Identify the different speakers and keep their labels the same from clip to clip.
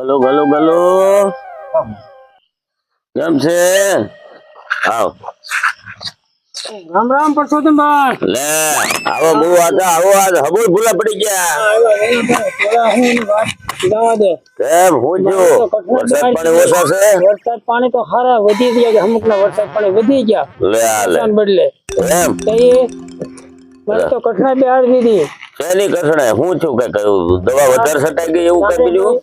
Speaker 1: ગલો ગલો ગલો. કેમ છે? આવ.
Speaker 2: રામ રામ પરસોત્તમભાઈ
Speaker 1: લે આવો બહુ હતા આવો આજ. હબુલ ભૂલા પડી ગયા. કેમ? હું જો વરસાદ પાણી ઓછા છે?
Speaker 2: વરસાદ પાણી તો હારા વધી ગયા કે અમુક ના વરસાદ પાણી વધી ગયા.
Speaker 1: લે લે.
Speaker 2: બદલે.
Speaker 1: એમ
Speaker 2: મને તો કઠણા બેહાડી દીધી.
Speaker 1: શેની કસણે હું છું કે કયું? દવા વધારે છટાઈ ગઈ એવું કઈ બીજું?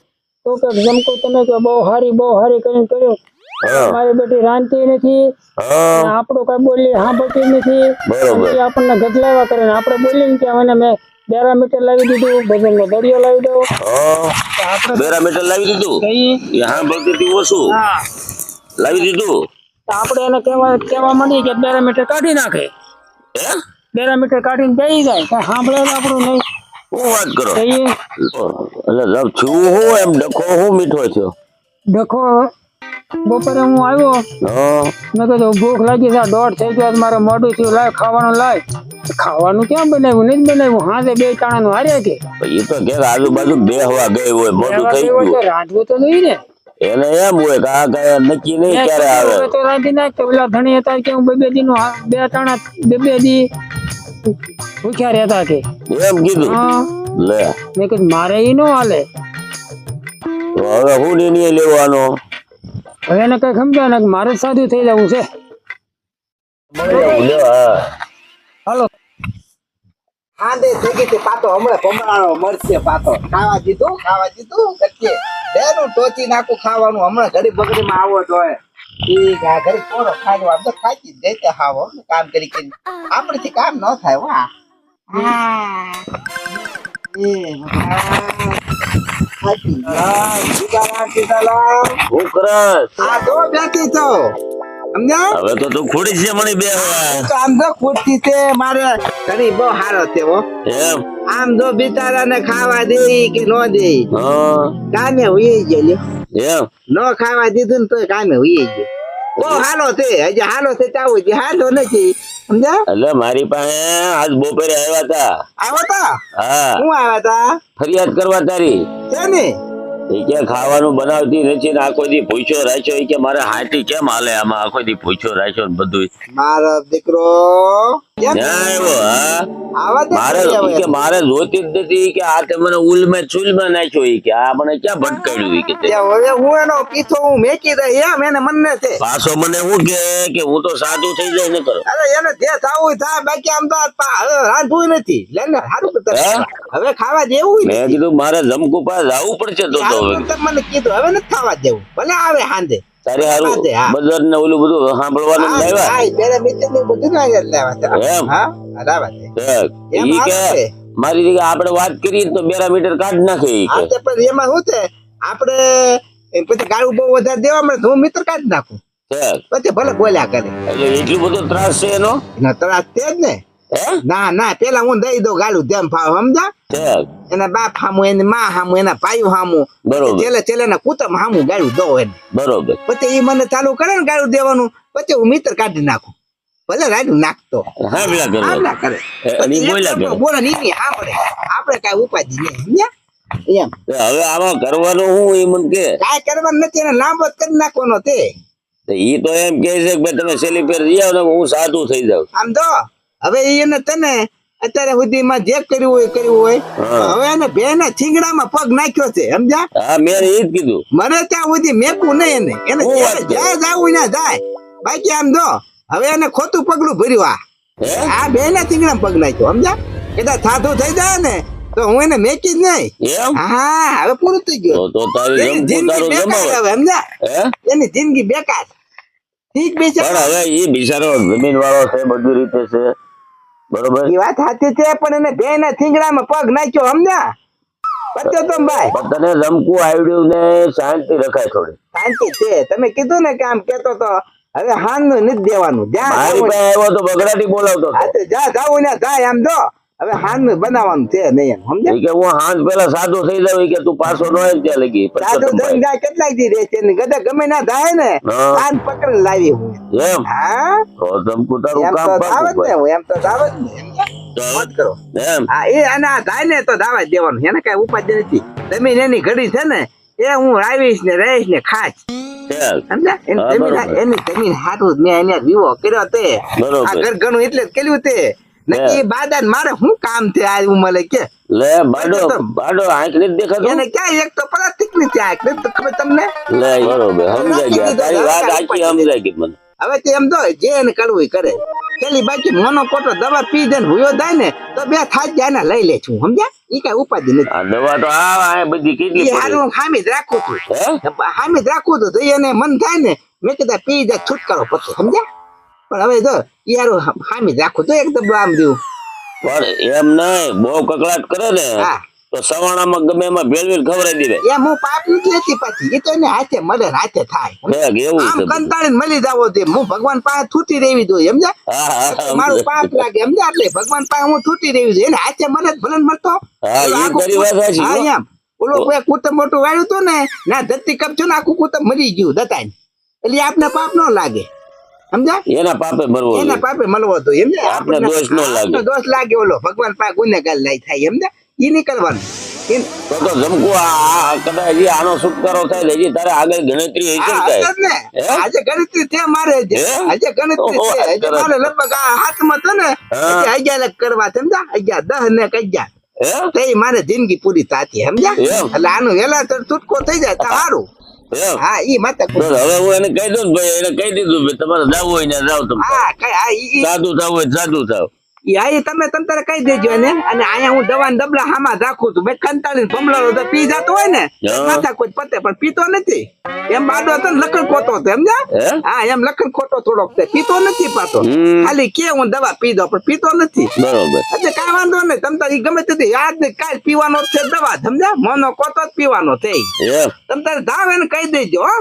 Speaker 2: તો કે જમકો તમે કે બહુ હારી બહુ હારી કરીને કર્યું
Speaker 1: હા
Speaker 2: મારી બેટી રાંધતી નથી
Speaker 1: હા
Speaker 2: અને આપણું કઈ બોલી સાંભળતી નથી
Speaker 1: બરોબર
Speaker 2: પછી આપણને ગદલાવા કરે ને આપણે બોલીએ ને કે મને મેં બેરા મીટર લાવી દીધું ભજનનો દરિયો લાવી દો
Speaker 1: હા
Speaker 2: તો આપણે
Speaker 1: બેરા મીટર લાવી દીધું?
Speaker 2: કઈ?
Speaker 1: એ હા બળતી હતી ઓછું
Speaker 2: હા।
Speaker 1: લાવી દીધું?
Speaker 2: તો આપણે એને કહેવા કહેવા માંડીએ કે બેરા મીટર કાઢી નાખે.
Speaker 1: હે?
Speaker 2: બેરા મીટર કાઢીને બેસી જાય. કઈ સાંભળે તો આપણું નહીં.
Speaker 1: શું વાત કરો. એટલે છું હું એમ ડખો હું મીઠો થયો
Speaker 2: ડખો? બપોરે હું આવ્યો. મેં કીધું ભૂખ લાગી છે દોઢ થઈ ગયો મારે મોઢું થયું લાય ખાવાનું લાય. ખાવાનું ક્યાં બનાવ્યું? નથી બનાવ્યું. હાથે બે ટાણાનું હાર્યા કે?
Speaker 1: એ તો કે આજુબાજુ બેહવા ગઈ હોય
Speaker 2: મોઢું
Speaker 1: થઈ ગયું.
Speaker 2: રાંધવું તો નહીં ને.
Speaker 1: એને એમ હોય કે આ કઈ નક્કી નહીં ક્યારે આવે.
Speaker 2: તો રાંધી નાખ તો પેલા ધણી હતા કે હું બે બે દી બે ટાણા બે બે દી ભૂખ્યા રહેતા કે?
Speaker 1: એમ કીધું. લે.
Speaker 2: મેં કીધું મારે ઈ નો હાલે.
Speaker 1: હવે હું નિર્ણય લેવાનો?
Speaker 2: હવે એને કઈ સમજાય ને મારે સાદું થઈ જવું છે.
Speaker 1: હાલો હા.
Speaker 2: હાલો.
Speaker 3: આંધે થઈ ગઈ પાતો હમણાં પમરાણો મળશે પાતો. ખાવા દીધું ખાવા દીધું કચ્ચે બેનું ટોચી નાખું ખાવાનું. હમણાં ઘડી બગડી માં આવો તો તો ખાઈ જ હાવો કામ કરી કામ ન થાય એ તો
Speaker 1: હવે તો તું ખોડી છે મને બે
Speaker 3: આમ તો ખુરશી છે મારે ઘણી બહુ હારો છે આમ
Speaker 1: એમ?
Speaker 3: આમ જો બિચારાને ખાવા દે કે ન દે. કામે હોય ગયો લ્યો
Speaker 1: એમ.
Speaker 3: ન ખાવા દીધું ને તો કામે હોય ગયો. ઓ હાલો છે હજી હાલો છે ચાવું છે હાલો નથી. સમજ્યા?
Speaker 1: એટલે મારી પાસે આજ બપોરે આવ્યા હતા
Speaker 3: આવ્યા હતા
Speaker 1: હા.
Speaker 3: હું આવ્યા તા?
Speaker 1: ફરિયાદ કરવા તારી.
Speaker 3: ને
Speaker 1: એ કે ખાવાનું બનાવતી નથી ને આખો દી પૂછ્યો રાખ્યો. એ કે મારે હાટી કેમ હાલે આમાં? આખો દી પૂછ્યો રાખ્યો ને બધું
Speaker 3: મારો દીકરો
Speaker 1: મારે. કે મારે જોતી જ નથી કે આ તે મને ઉલમાં ચૂલમાં નાખ્યો કે. આ મને ક્યાં ભટકાડ્યું કે
Speaker 3: હવે હું એનો પીછો હું મેકી દઈ એમ એને મનને છે.
Speaker 1: પાછો મને શું કે કે હું તો સાધુ થઈ જાય ને કરો
Speaker 3: અરે એને જે થવું થાય બાકી આમ તો રાંધવું નથી. લે ને સારું હવે ખાવા જેવું
Speaker 1: મેં કીધું મારે જમકુ પાસે જવું પડશે તો
Speaker 3: મને કીધું હવે નથી ખાવા જેવું ભલે આવે સાંજે.
Speaker 1: તારે હારું બજાર ને ઓલું બધું સાંભળવાનું લાવ્યા?
Speaker 3: હા, મિત્ર ને બધું ના લાવ્યા
Speaker 1: એમ?
Speaker 3: હા, બરાબર છે.
Speaker 1: ઠેક.
Speaker 3: એમ
Speaker 1: ઈ કે મારી રીતે આપણે વાત કરીએ તો બેરા મીટર કાઢ નાખે ઈ કે.
Speaker 3: પણ એમાં શું છે? આપણે પછી ગાળું બહુ વધારે દેવા મળે તો હું મિત્ર કાઢ નાખું. પછી ભલે બોલ્યા કરે.
Speaker 1: એટલે એટલું બધો ત્રાસ છે એનો?
Speaker 3: ત્રાસ તે જ ને. ના ના પેલા હું દઈ દઉં ગાળું જેમ ફાવ સમજા એના બાપ હામું એને માં હામું એના પાયું હામું.
Speaker 1: બરોબર.
Speaker 3: ચેલે ચેલે ના કુતમ હામું ગાળું દો એને.
Speaker 1: બરોબર.
Speaker 3: પછી એ મને ચાલુ કરે ને ગાળું દેવાનું પછી હું મિત્ર કાઢી નાખું. ભલે રાડું નાખતો. બોલો કરે. બોલે ની આપણે કાંઈ ઉપાધિ નહીં સમજ્યા? એમ.
Speaker 1: હવે આમાં કરવાનું હું એ મને કે.
Speaker 3: કાંઈ કરવાનું નથી એને લાંબો જ કરી નાખવાનો તે.
Speaker 1: એ તો એમ કે છે કે તમે સેલી પેર આવો હું સાધુ થઈ જાઉં.
Speaker 3: આમ તો. હવે એને તને અત્યારે સુધીમાં જે કર્યું હોય કર્યું હોય. હવે એને બેના થીંગડામાં પગ નાખ્યો છે સમજા
Speaker 1: હા મેં એ જ કીધું.
Speaker 3: મને ત્યાં સુધી મેકું નહીં એને. એને જ્યાં જાવું ના જાય. બાકી આમ જો હવે એને ખોટું પગલું ભર્યું આ. આ બે ના થીંગડામાં પગ નાખ્યો સમજ્યા? કદાચ થાતું થઈ જાય ને તો હું એને મેકી જ નહીં. હા હવે પૂરું થઈ ગયું.
Speaker 1: તો તારી
Speaker 3: જિંદગી બેકાર હવે સમજ્યા? એની જિંદગી બેકાર. ઠીક
Speaker 1: પણ હવે એ બિચારો જમીન વાળો છે બધી રીતે છે. બરોબર.
Speaker 3: એ વાત સાચી છે પણ એને બે ના થીંગડામાં પગ નાખ્યો સમજ્યા? બચ્ચો તો ભાઈ?
Speaker 1: તને રમકું આવડ્યું ને શાંતિ રખાય થોડી.
Speaker 3: શાંતિ છે. તમે કીધું ને કે આમ કેતો તો હવે હાનનું નથી દેવાનું. જ્યાં
Speaker 1: આવ્યો તો બગડાટી બોલાવતો
Speaker 3: જા જાવું ને જાય આમ જો. હવે હાન બનાવવાનું છે નહીં એમ સમજ્યા?
Speaker 1: કે હું હાંજ પેલા સાધુ થઈ જાવ કે તું પાછો ન આવે ત્યાં લગી સાદો
Speaker 3: થઈ જાય કેટલાક દી રહે છે ને ગધા ગમે ના થાય ને
Speaker 1: હા.
Speaker 3: પકડી લાવી હું.
Speaker 1: એમ?
Speaker 3: હા?
Speaker 1: તો તમકુ તારું કામ પાકું
Speaker 3: ને હું એમ તો દાવત? મત કરો.
Speaker 1: એમ?
Speaker 3: હા એ અને આ થાય ને તો દાવા દેવાનું એને કઈ ઉપાધિ નથી. જમીન એની ઘડી છે ને એ હું આવીશ ને રહીશ ને ખાશ સમજા એની જમીન જ મેં એને વિવો કર્યો તે. આ ઘર ઘણું એટલે જ કર્યું તે. નક્કી બાદા મારે શું કામ છે આ ઉંમરે કે?
Speaker 1: લે બાડો બાડો આંખ નથી દેખાતું?
Speaker 3: એને ક્યાં એક તો પલાસ્ટિકની ત્યાં નથી ખબર તમને?
Speaker 1: લે બરોબર સમજાઈ ગયા. તારી વાત આખી સમજાઈ ગઈ મને.
Speaker 3: હવે તે એમ તો જે એને કરવું કરે. પેલી બાકી મોનો કોટો દવા પી દે ને હુયો જાય ને તો બે થાક જાય ને લઈ લે છું સમજ્યા? ઈ કઈ ઉપાધિ નથી.
Speaker 1: આ દવા તો આ આ બધી કેટલી
Speaker 3: ઈ
Speaker 1: પડી
Speaker 3: હામી જ રાખું છું. હામી જ રાખું તો એને મન થાય ને મેં કીધા પી જાય છુટકારો પછી સમજ્યા? પણ હવે તો યાર હામી રાખો તો એકદમ આમ દઉં.
Speaker 1: પણ એમ નહીં બહુ કકડાટ કરે ને તો સવાણામાં ગમે એમાં ભેળવીને ખવડાવી દીધે.
Speaker 3: એમ હું પાપ નથી હતી પાછી એ તો એને હાથે મળે હાથે થાય.
Speaker 1: એવું
Speaker 3: આમ કંટાળીને મળી જાવો તે હું ભગવાન પાસે થૂટી રહેવી જોઈએ
Speaker 1: સમજે
Speaker 3: મારું પાપ લાગે સમજે એટલે ભગવાન પાસે હું થૂટી રહેવી જોઈએ એને હાથે મને જ ભલે ને મળતો.
Speaker 1: હા.
Speaker 3: એમ. ઓલો કોઈ કુતમ મોટું વાળ્યું હતું ને ના ધરતી કપ ને આખું કુતમ મરી ગયું દતાઈ એટલે આપને પાપ ન લાગે. સમજ્યા
Speaker 1: એના પાપે મરવો
Speaker 3: એના પાપે મળવો હતો એમ ને
Speaker 1: આપને દોષ ન લાગે.
Speaker 3: દોષ લાગે ઓલો ભગવાન પાસે ગુનેગાર લઈ થાય એમ ને ઈ નીકળવાનું
Speaker 1: તો તો જમકુ આ- આ કદાચ આનો છુટકારો થાય હજી તારે આગળ ગણતરી હશે
Speaker 3: હા,
Speaker 1: કાંઈ?
Speaker 3: હશે જ ને.
Speaker 1: હે?
Speaker 3: આજે ગણતરી છે મારે આજે ગણતરી છે.
Speaker 1: વાત
Speaker 3: મારે લગભગ આ હાથમાં છે ને, અગિયાર લાખ કરવા છે, સમજ્યા? અગિયાર, દસ ને અગિયાર.
Speaker 1: હે?
Speaker 3: મારે જિંદગી પૂરી થતી સમજ્યા? એટલે આનું વેલા તો છૂટકો થઈ જાય તો સારું. હા, ઈ માતા
Speaker 1: હવે હું એને કહી દઉં ભાઈ એને કહી દીધું ભાઈ તમારે જવું હોય ને જાવ તમે.
Speaker 3: હા, કઈ, હા, ઈ- ઈ-
Speaker 1: સાદું થાવ હોય સાદું થાવ.
Speaker 3: ઈ તમે તંતરે કહી દેજો ને અને અહીંયા હું દવા દબલા ડબલા હામાં રાખું છું. મેં કંટાળીને ભમલાનો તો પી જતો હોય ને માથા કોઈ પતે પણ પીતો નથી. એમ બાડો હતો ને લખણ ખોટો હતો એમ
Speaker 1: હા?
Speaker 3: એમ લખણ ખોટો થોડોક છે. પીતો નથી પાતો ખાલી કે હું દવા પી દો પણ પીતો નથી.
Speaker 1: બરોબર.
Speaker 3: એટલે કાંઈ વાંધો નહીં. તમ તારી ગમે તે યાદ નહીં કાલ પીવાનો છે દવા સમજ્યા? મોનો કોતો જ પીવાનો છે તમ તારે ધાવ એને કહી દેજો હો.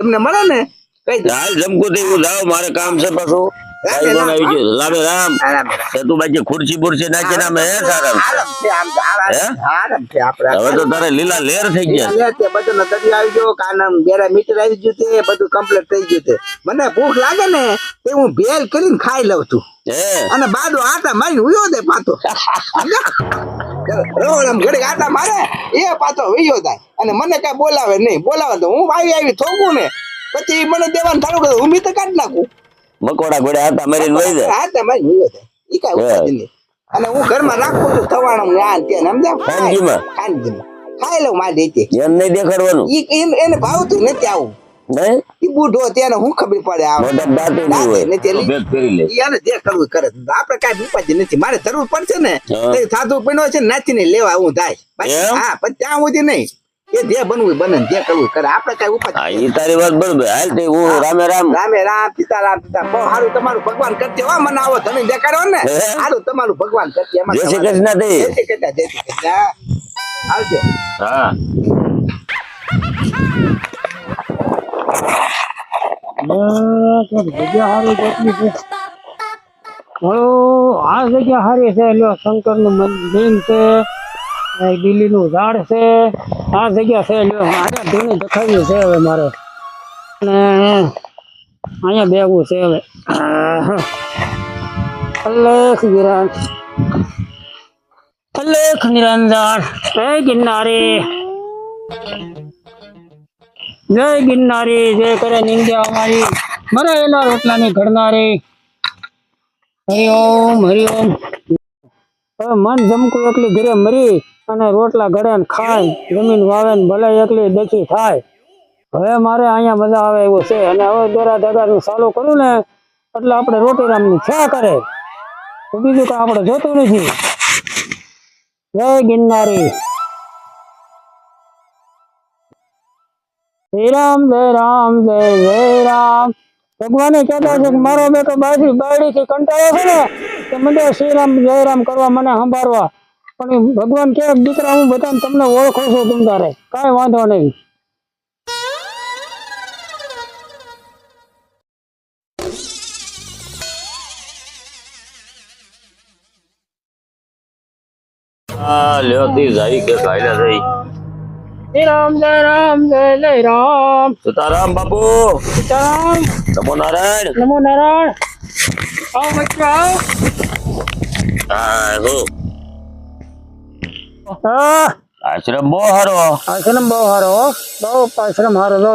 Speaker 3: તમને મળે ને? કઈ
Speaker 1: હાલ જમકુ દેવું જાવ મારે કામ છે પાછું.
Speaker 3: રામે
Speaker 1: ભાઈ
Speaker 3: રામ,
Speaker 1: આવી ગયો. લાવે રામ.
Speaker 3: આરામ રામ.
Speaker 1: તો તું બાજુ ખુરશી બુરશી નાખીને અમે હે સારા
Speaker 3: આરામ છે આમ તો આરામ
Speaker 1: હે?
Speaker 3: આરામ છે આપણે.
Speaker 1: હવે તો તારે લીલા લેર થઈ ગયા.
Speaker 3: બધું નજરી આવી ગયો કાનમ બેરા મીટર આવી ગયું તે બધું કમ્પ્લીટ થઈ ગયું તે મને ભૂખ લાગે ને તે હું ભેલ કરીને ખાઈ લઉં છું. અને બાજુ આટા મારી ઉયો દે પાતો રોડ આમ આટા મારે એ પાતો ઉયો થાય અને મને કઈ બોલાવે નહીં. બોલાવે તો હું આવી આવી થોકું ને. પછી મને દેવાનું ચાલુ કરે હું તો કાઢી નાખું.
Speaker 1: મકોડા ઘોડે હાથા મરીને વહી જાય.
Speaker 3: આટા મારીને ઉયો જાય ઈ કાઈ ઉપાધિ નહીં. અને હું ઘરમાં રાખું છું થવાણું ને આ ને તે ને સમજ્યા
Speaker 1: ખાનગીમાં?
Speaker 3: ખાનગીમાં. ખાઈ લઉં માં દેતી
Speaker 1: એમ નહીં દેખાડવાનું.
Speaker 3: ઈ એને ભાવતું નથી આવું. ઈ બુઢો તેને હું ખબર પડે આ
Speaker 1: મોઢા દાંતે નહીં હોય.
Speaker 3: નથી
Speaker 1: તો
Speaker 3: એલી.
Speaker 1: ભેદ કરી લે.
Speaker 3: ઈ જે કરવું કરે આપણે કાઈ ઉપાધિ નથી. મારે જરૂર પડશે ને સાધુ પીણો છે ને નાચીને લેવા હું થાય હા પણ ત્યાં સુધી નહીં. એ જે બનવું બને જે કરવું કરે. આપણે કાંઈ ઉપાધિ
Speaker 1: હા તારી વાત બરોબર. હાલ તે હું રામે રામ.
Speaker 3: રામે રામ સીતા સીતા બહુ સારું તમારું ભગવાન કરજે હો મને આવો તમે ને. સારું તમારું ભગવાન કરજે એમાં
Speaker 1: જય શ્રી કૃષ્ણ થઈ
Speaker 3: જય શ્રી કૃષ્ણ જય શ્રી કૃષ્ણ. આવજો.
Speaker 1: હા.
Speaker 2: જગ્યા હારી કેટલી છે હલો આ જગ્યા હારી છે લ્યો શંકરનું મંદિર છે. આ નું ઝાડ છે. આ જગ્યા છે. અહીંયા ધૂણી દેખાવી છે હવે મારે. અને અહીંયા બેગું છે હવે. અલેખ વિરાન. અલેખ નિરંજન. જય ગિરનારી. જય ગિરનારી. જય કરે નિંદ્યા અમારી. મરાયેલા રોટલાની ઘડનારી. હરિઓમ હરિઓમ. હવે મન જમકું એકલી ઘરે મરી. અને રોટલા ઘડે ને ખાય, જમીન વાવે ને ભલે એકલી દેખી થાય. હવે મારે અહીંયા મજા આવે એવું છે. અને હવે દોરા દગાનું ચાલુ કરું ને, એટલે આપણે રોટી રામની થયા કરે. તો બીજું કાંઈ આપણે જોતું નથી. જય ગિરનારી. જય રામ જય રામ, જય જય રામ. ભગવાને કહેતા છે કે મારો બેટો બાજરી બાયડી થી કંટાળો છે ને તો મને શ્રી રામ જય રામ કરવા મને સંભાળવા. પણ એ ભગવાન કે દીકરા હું બધાને તમને ઓળખું છું તમ તારે? કાંઈ વાંધો નહીં.
Speaker 1: હા લ્યો તી જાય કે કાયલા થઈ
Speaker 2: જય રામ જય રામ જય જય રામ.
Speaker 1: સીતારામ બાપુ.
Speaker 2: સીતારામ.
Speaker 1: નમો નારાયણ.
Speaker 2: નમો નારાયણ. આવો બચ્ચા આવો.
Speaker 1: હા હું
Speaker 2: હા
Speaker 1: આશ્રમ બહુ સારો
Speaker 2: આશ્રમ બહુ સારો. બહુ આશ્રમ સારો જો